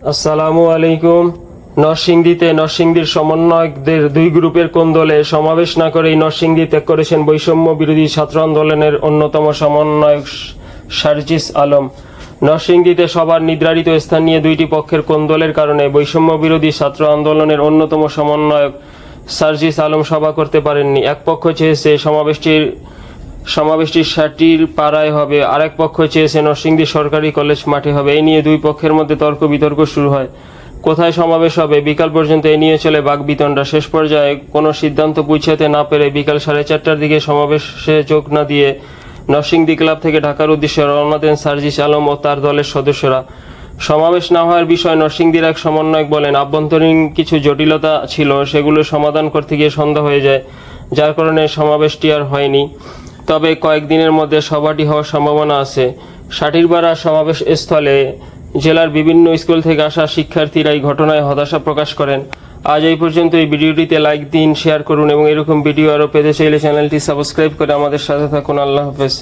আসসালামু আলাইকুম। নরসিংদীতে নরসিংদীর সমন্বয়কদের দুই গ্রুপের কোন্দলে সমাবেশ না করেই নরসিংদী ত্যাগ করেছেন বৈষম্য বিরোধী ছাত্র আন্দোলনের অন্যতম সমন্বয়ক সার্জিস আলম। নরসিংদীতে সবার নির্ধারিত স্থান নিয়ে দুইটি পক্ষের কোন্দলের কারণে বৈষম্য বিরোধী ছাত্র আন্দোলনের অন্যতম সমন্বয়ক সার্জিস আলম সভা করতে পারেননি। এক পক্ষ চেয়েছে সমাবেশটির সমাবেশটি ষাটির পাড়ায় হবে। আরেক পক্ষ চেয়েছে নরসিংদী সরকারি কলেজ মাঠে হবে। এই নিয়ে দুই পক্ষের মধ্যে তর্ক বিতর্ক শুরু হয়। কোথায় সমাবেশ হবে? বিকাল পর্যন্ত এ নিয়ে চলে বাগবিতণ্ডা। শেষ পর্যায়ে কোনো সিদ্ধান্ত পৌঁছাতে না পেরে বিকাল সাড়ে চারটার দিকে সমাবেশে চোখ না দিয়ে নরসিংদী ক্লাব থেকে ঢাকার উদ্দেশ্যে রওনা দেন সার্জিস আলম ও তার দলের সদস্যরা। সমাবেশ না হওয়ার বিষয়ে নরসিংদীর এক সমন্বয়ক বলেন, আভ্যন্তরীণ কিছু জটিলতা ছিল, সেগুলো সমাধান করতে গিয়ে সন্ধ্যা হয়ে যায়। যার কারণে সমাবেশটি আর হয়নি। তবে কয়েকদিনের মধ্যে সভাটি হওয়ার সম্ভাবনা আছে। ষাটিরপাড়া সমাবেশ স্থলে জেলার বিভিন্ন স্কুল থেকে আসা শিক্ষার্থীরা এই ঘটনায় হতাশা প্রকাশ করেন। আজ এই পর্যন্ত এই ভিডিওটিতে লাইক দিন, শেয়ার করুন এবং এরকম ভিডিও আরও পেতে চাইলে চ্যানেলটি সাবস্ক্রাইব করে আমাদের সাথে থাকুন। আল্লাহ হাফেজ।